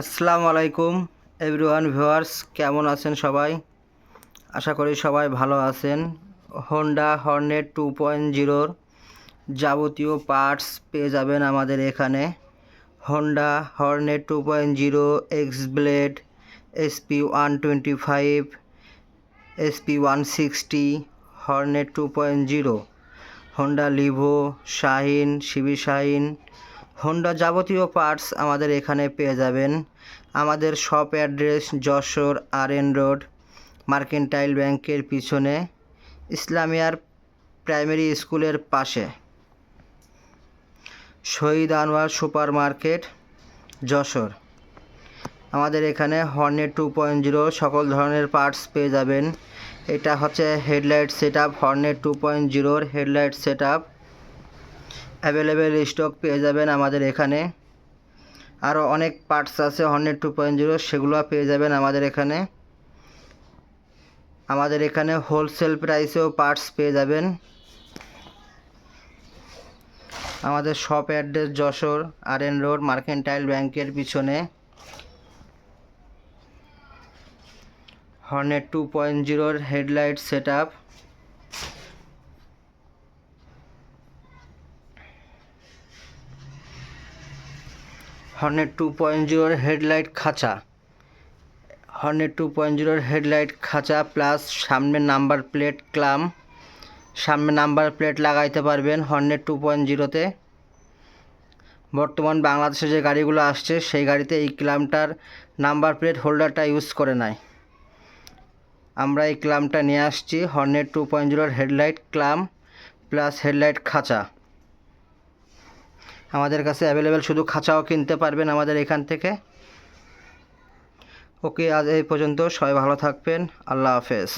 আসসালামু আলাইকুম, everyone viewers, কেমন আছেন সবাই? আশা করি সবাই ভালো আছেন। হন্ডা হর্নেট টু পয়েন্ট জিরোর যাবতীয় পার্টস পেয়ে যাবেন আমাদের এখানে। Honda Hornet two point zero X Blade SP one twenty five SP one sixty Hornet two point zero Honda Livo Shahin শিবি Shahin Honda যাবতীয় পার্টস আমাদের এখানে পেয়ে যাবেন। আমাদের shop address Jashore R N road Mercantile ব্যাংকের পিছনে, ইসলামিয়ার প্রাইমারি স্কুলের পাশে। Shahid Anwar super market Jashore. আমাদের এখানে হর্নেট টু পয়েন্ট জিরো সকল ধরনের পার্টস পেয়ে যাবেন। এটা হচ্ছে headlight set up Hornet two point জিরোর headlight set up available stock পেয়ে যাবেন আমাদের এখানে। আরও অনেক পার্টস আছে হর্নেট টু পয়েন্ট জিরো সেগুলো পেয়ে যাবেন আমাদের এখানে। আমাদের এখানে হোলসেল প্রাইসেও পার্টস পেয়ে যাবেন। আমাদের shop address Jashore R N road Mercantile ব্যাংকের পিছনে। হর্নেট টু পয়েন্ট জিরোর headlight set up Hornet two point জিরোর হেডলাইট খাঁচা। হর্নেট টু পয়েন্ট জিরোর হেডলাইট খাঁচা প্লাস সামনের নাম্বার প্লেট ক্লাম। সামনে নাম্বার প্লেট লাগাইতে পারবেন হর্নেট টু পয়েন্ট জিরোতে বর্তমান বাংলাদেশে যে গাড়িগুলো আসছে, সেই গাড়িতে এই ক্লামটার নাম্বার প্লেট হোল্ডারটা ইউজ করে নাই। আমরা এই ক্লামটা নিয়ে আসছি হর্নেট টু পয়েন্ট জিরোর হেডলাইট ক্লাম প্লাস হেডলাইট খাঁচা। আমাদের কাছে অ্যাভেলেবেল শুধু খাঁচাও কিনতে পারবেন আমাদের এখান থেকে। ওকে, আজ এই পর্যন্ত সবাই ভালো থাকবেন। আল্লাহ হাফেজ।